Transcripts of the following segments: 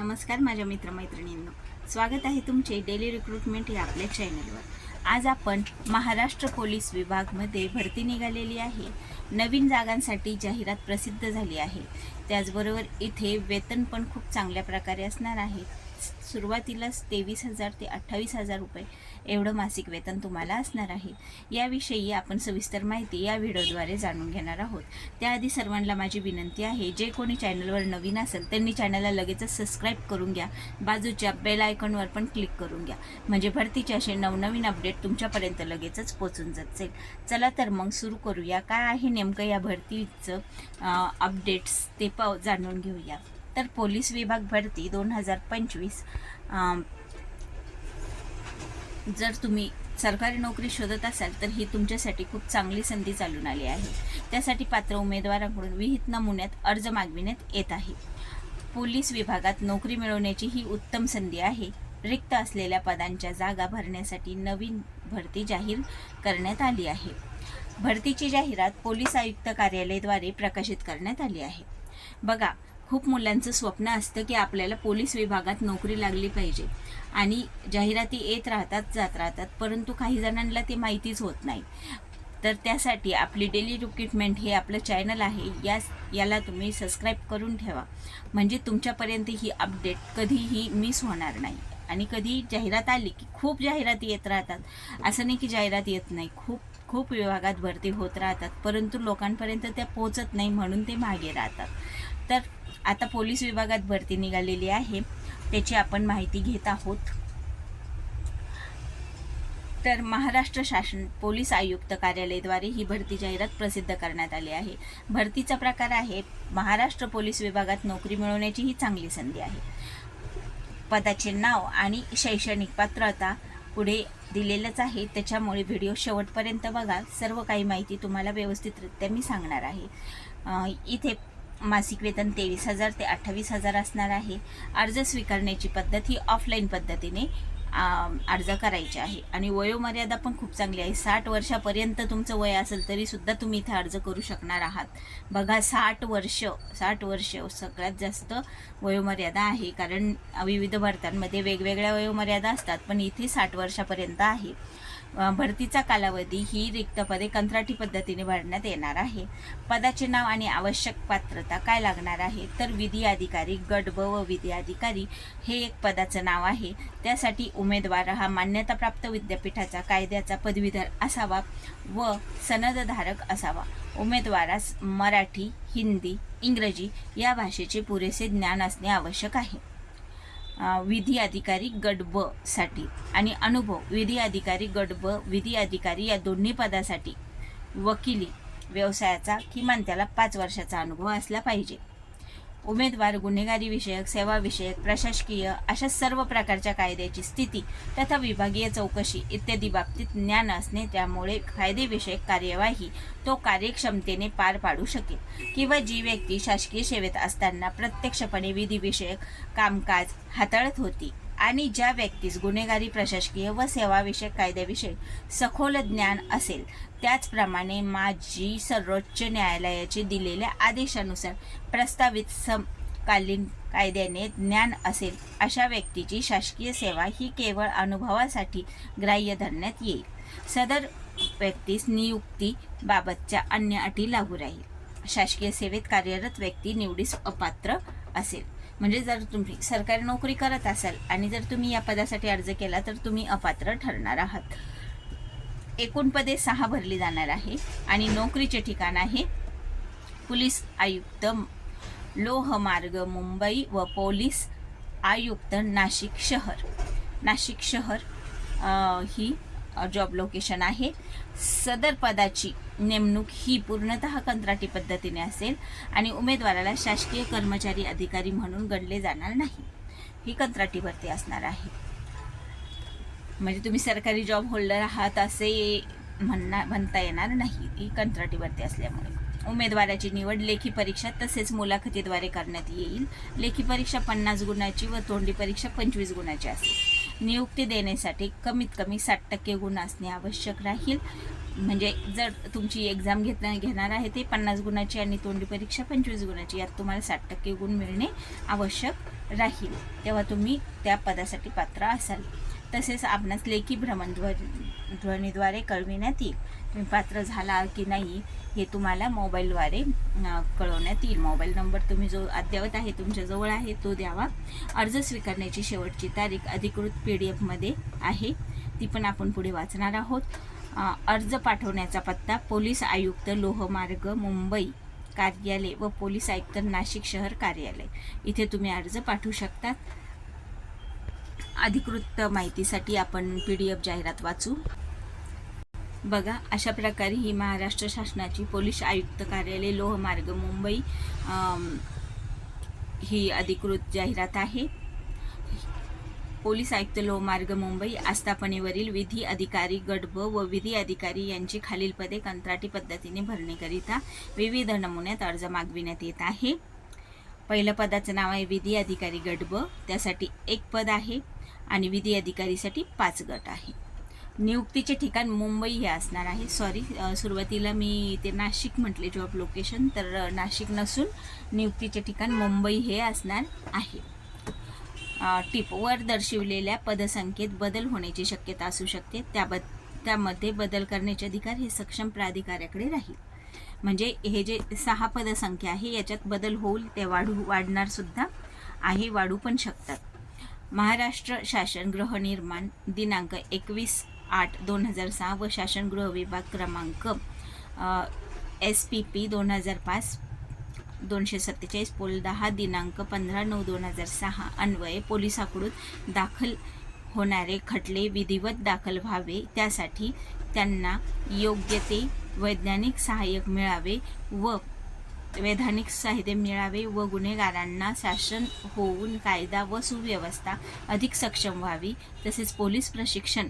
नमस्कार माझ्या मित्रमैत्रिणींनो. स्वागत आहे तुमचे डेली रिक्रुटमेंट या आपल्या चॅनलवर. आज आपण महाराष्ट्र पोलीस विभागमध्ये भरती निघालेली आहे. नवीन जागांसाठी जाहिरात प्रसिद्ध झाली आहे. त्याचबरोबर इथे वेतन पण खूप चांगल्या प्रकारे असणार आहे. सुरुवातीलाच तेवीस हजार ते अठ्ठावीस हजार रुपये एवढं मासिक वेतन तुम्हाला असणार आहे. याविषयी आपण सविस्तर माहिती या व्हिडिओद्वारे जाणून घेणार आहोत. त्याआधी सर्वांना माझी विनंती आहे जे कोणी चॅनलवर नवीन असेल त्यांनी चॅनलला लगेचच सबस्क्राईब करून घ्या. बाजूच्या बेल आयकॉनवर पण क्लिक करून घ्या. म्हणजे भरतीचे असे नवनवीन अपडेट तुमच्यापर्यंत लगेचच पोचून जातील. चला तर मग सुरू करूया. काय आहे नेमकं या भरतीचं अपडेट्स ते पाव जाणून घेऊया. तर पोलीस विभाग भरती दोन हजार पंचवीस. जर तुम्ही सरकारी नोकरी शोधत असाल तर ही तुमच्यासाठी खूप चांगली संधी चालून आली आहे. त्यासाठी पात्र उमेदवारांकडून विहित नमुन्यात अर्ज मागविण्यात येत आहे. पोलीस विभागात नोकरी मिळवण्याची ही उत्तम संधी आहे. रिक्त असलेल्या पदांच्या जागा भरण्यासाठी नवीन भरती जाहीर करण्यात आली आहे. भरतीची जाहिरात पोलीस आयुक्त कार्यालयाद्वारे प्रकाशित करण्यात आली आहे. बघा खूप मुलांचं स्वप्न असतं की आपल्याला पोलीस विभागात नोकरी लागली पाहिजे. आणि जाहिराती येत राहतात जात राहतात परंतु काही जणांना ते माहितीच होत नाही. तर त्यासाठी आपली डेली रिक्रुटमेंट हे आपलं चॅनल आहे यास याला तुम्ही सबस्क्राईब करून ठेवा. म्हणजे तुमच्यापर्यंत ही अपडेट कधीही मिस होणार नाही. आणि कधी जाहिरात आली की खूप जाहिराती येत राहतात. असं नाही की जाहिरात येत नाही खूप खूप विभागात भरती होत राहतात परंतु लोकांपर्यंत त्या पोचत नाही म्हणून ते मागे राहतात. तर आता पोलीस विभागात भरती निघालेली आहे. त्याची आपण माहिती घेत आहोत. तर महाराष्ट्र शासन पोलीस आयुक्त कार्यालयाद्वारे ही भरती जाहिरात प्रसिद्ध करण्यात आली आहे. भरतीचा प्रकार आहे महाराष्ट्र पोलीस विभागात नोकरी मिळवण्याची ही चांगली संधी आहे. पदाचे नाव आणि शैक्षणिक पात्रता पुढे दिलेलंच आहे. त्याच्यामुळे व्हिडिओ शेवटपर्यंत बघा. सर्व काही माहिती तुम्हाला व्यवस्थितरित्या मी सांगणार आहे. इथे मासिक वेतन तेवीस हजार ते अठ्ठावीस हजार असणार आहे. अर्ज स्वीकारण्याची पद्धत ही ऑफलाईन पद्धतीने अर्ज करायचे आहे. आणि वयोमर्यादा पण खूप चांगली आहे. साठ वर्षापर्यंत तुमचं वय असेल तरीसुद्धा तुम्ही इथे अर्ज करू शकणार आहात. बघा साठ वर्ष साठ वर्ष सगळ्यात जास्त वयोमर्यादा आहे. कारण विविध भारतांमध्ये वेगवेगळ्या वयोमर्यादा असतात पण इथे साठ वर्षापर्यंत आहे. भरतीचा कालावधी ही रिक्त पदे कंत्राटी पद्धतीने भरण्यात येणार आहे. पदाचे नाव आणि आवश्यक पात्रता काय लागणार आहे? तर विधी अधिकारी गट ब व विधी अधिकारी हे एक पदाचं नाव आहे. त्यासाठी उमेदवार हा मान्यताप्राप्त विद्यापीठाचा कायद्याचा पदवीधर असावा व सनदधारक असावा. उमेदवारास मराठी हिंदी इंग्रजी या भाषेचे पुरेसे ज्ञान असणे आवश्यक आहे. विधी अधिकारी गट ब साठी आणि अनुभव विधी अधिकारी गट ब विधी अधिकारी या दोन्ही पदासाठी वकिली व्यवसायाचा किमान त्याला पाच वर्षाचा अनुभव असला पाहिजे. उमेदवार गुन्हेगारी विषयक सेवा विषयक प्रशासकीय अशा सर्व प्रकारच्या कायद्याची स्थिती तथा विभागीय चौकशी इत्यादी बाबतीत ज्ञान असणे त्यामुळे कायदेविषयक कार्यवाही तो कार्यक्षमतेने पार पाडू शकेल. किंवा जी व्यक्ती शासकीय सेवेत असताना प्रत्यक्षपणे विधिविषयक कामकाज हाताळत होती. आणि ज्या व्यक्तीस गुन्हेगारी प्रशासकीय व सेवाविषयक कायद्याविषयी सखोल ज्ञान असेल त्याचप्रमाणे माजी सर्वोच्च न्यायालयाचे दिलेल्या आदेशानुसार प्रस्तावित समकालीन कायद्याने ज्ञान असेल अशा व्यक्तीची शासकीय सेवा ही केवळ अनुभवासाठी ग्राह्य धरण्यात येईल. सदर व्यक्तीस नियुक्तीबाबतच्या अन्य अटी लागू राहील. शासकीय सेवेत कार्यरत व्यक्ती निवडीस अपात्र असेल. म्हणजे जर तुम्ही सरकारी नोकरी करत असाल आणि जर तुम्ही या पदासाठी अर्ज केला तर तुम्ही अपात्र ठरणार आहात. एकूण पदे सहा भरली जाणार आहे आणि नोकरीचे ठिकाण आहे पोलीस आयुक्त लोहमार्ग मुंबई व पोलीस आयुक्त नाशिक शहर. नाशिक शहर ही जॉब लोकेशन आहे. सदर पदाची नेमणूक ही पूर्णतः कंत्राटी पद्धतीने असेल आणि उमेदवाराला शासकीय कर्मचारी अधिकारी म्हणून गणले जाणार नाही. ही कंत्राटी भरती असणार आहे. म्हणजे तुम्ही सरकारी जॉब होल्डर आहात असे म्हणणार म्हणता येणार नाही. ही कंत्राटी भरती असल्यामुळे. उमेदवाराची निवड लेखी परीक्षा तसेच मुलाखतीद्वारे करण्यात येईल. लेखी परीक्षा पन्नास गुणाची व तोंडी परीक्षा पंचवीस गुणाची असेल. नियुक्ती देण्यासाठी कमीत कमी साठ टक्के गुण असणे आवश्यक राहील. म्हणजे जर तुमची एक्झाम घेत घेणार आहे ते पन्नास गुणाची आणि तोंडी परीक्षा पंचवीस गुणाची यात तुम्हाला साठ टक्के गुण मिळणे आवश्यक राहील. तेव्हा तुम्ही त्या पदासाठी पात्र असाल. तसेच आपणास लेखी भ्रमणध्वनी ध्वनीद्वारे कळविण्यात येईल. तुम्ही पात्र झाला की नाही हे तुम्हाला मोबाईलद्वारे कळवण्यात येईल. मोबाईल नंबर तुम्ही जो अद्ययावत आहे तुमच्याजवळ आहे तो द्यावा. अर्ज स्वीकारण्याची शेवटची तारीख अधिकृत पी डी एफमध्ये आहे. ती पण आपण पुढे वाचणार आहोत. अर्ज पाठवण्याचा पत्ता पोलीस आयुक्त लोहमार्ग मुंबई कार्यालय व पोलीस आयुक्त नाशिक शहर कार्यालय. इथे तुम्ही अर्ज पाठवू शकतात. अधिकृत माहितीसाठी आपण पी डी एफ जाहिरात वाचू. बघा अशा प्रकारे ही महाराष्ट्र शासनाची पोलीस आयुक्त कार्यालय लोहमार्ग मुंबई ही अधिकृत जाहिरात आहे. पोलीस आयुक्त लोहमार्ग मुंबई आस्थापनेवरील विधी अधिकारी गट ब व विधी अधिकारी यांची खालील पदे कंत्राटी पद्धतीने भरण्याकरिता विविध नमुन्यात अर्ज मागविण्यात येत आहे. पहिलं पदाचं नाव आहे विधी अधिकारी गट ब त्यासाठी एक पद आहे. आणि विधी अधिकारीसाठी पाच गट आहे. नियुक्तीचे ठिकाण मुंबई हे असणार आहे. सॉरी सुरुवातीला मी ते नाशिक म्हटले जॉब लोकेशन तर नाशिक नसून नियुक्तीचे ठिकाण मुंबई हे असणार आहे. टिपवर टिप वर दर्शविलेल्या पदसंख्येत बदल होण्याची शक्यता असू शकते. त्याबद त्यामध्ये बदल करण्याचे अधिकार हे सक्षम प्राधिकाऱ्याकडे राहील. म्हणजे हे जे सहा पदसंख्या आहे याच्यात बदल होईल ते वाढू वाढणारसुद्धा आहे वाढू पण शकतात. महाराष्ट्र शासन गृहनिर्माण दिनांक एकवीस आठ दोन हजार सहा व शासन गृह विभाग क्रमांक एस पी पी दोन हजार पाच दोनशे सत्तेचाळीस पोल दहा दिनांक पंधरा नऊ दोन हजार सहा अन्वये पोलिसाकडून दाखल होणारे खटले विधिवत दाखल व्हावे. त्यासाठी त्यांना योग्य ते वैज्ञानिक सहाय्यक मिळावे व वैधानिक साहित्य मिळावे व गुन्हेगारांना शासन होऊन कायदा व सुव्यवस्था अधिक सक्षम व्हावी तसेच पोलीस प्रशिक्षण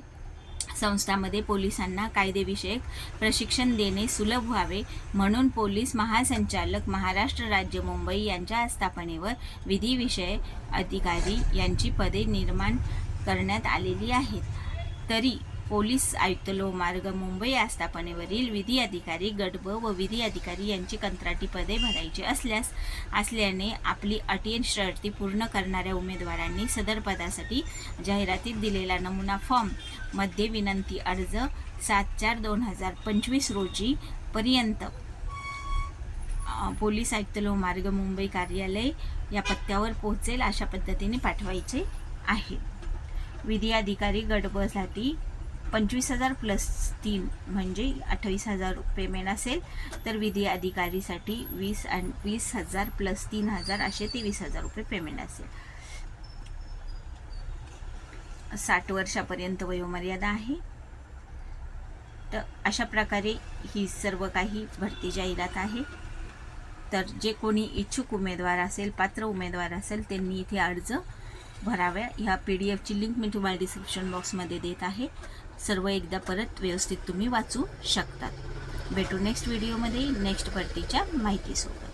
संस्थामध्ये पोलिसांना कायदेविषयक प्रशिक्षण देणे सुलभ व्हावे म्हणून पोलीस महासंचालक महाराष्ट्र राज्य मुंबई यांच्या आस्थापनेवर विधिविषय अधिकारी यांची पदे निर्माण करण्यात आलेली आहेत. तरी पोलीस आयुक्त लोहमार्ग मुंबई आस्थापनेवरील विधी अधिकारी गट ब व विधी अधिकारी यांची कंत्राटी पदे भरायची असल्यास असल्याने आपली अटी शर्ती पूर्ण करणाऱ्या उमेदवारांनी सदर पदासाठी जाहिरातीत दिलेला नमुना फॉर्ममध्ये विनंती अर्ज सात चार दोन हजार पंचवीस रोजी पर्यंत पोलीस आयुक्त लोहमार्ग मुंबई कार्यालय या पत्त्यावर पोहोचेल अशा पद्धतीने पाठवायचे आहे. विधी अधिकारी गडबसाठी पंचवीस हजार प्लस तीन म्हणजे अठ्ठावीस हजार पेमेंट असेल तर विधी अधिकारीसाठी वीस आणि वीस हजार प्लस तीन हजार असे तेवीस हजार रुपये पेमेंट असेल. साठ वर्षापर्यंत वयोमर्यादा आहे. तर अशा प्रकारे ही सर्व काही भरती जाहिरात आहे. तर जे कोणी इच्छुक उमेदवार असेल पात्र उमेदवार असेल त्यांनी इथे अर्ज भराव्या. ह्या पी डी एफची लिंक मी तुम्हाला डिस्क्रिप्शन बॉक्समध्ये देत आहे. सर्व एकदा परत व्यवस्थित तुम्ही वाचू शकतात. भेटू नेक्स्ट व्हिडिओमध्ये नेक्स्ट भरतीच्या माहितीसोबत.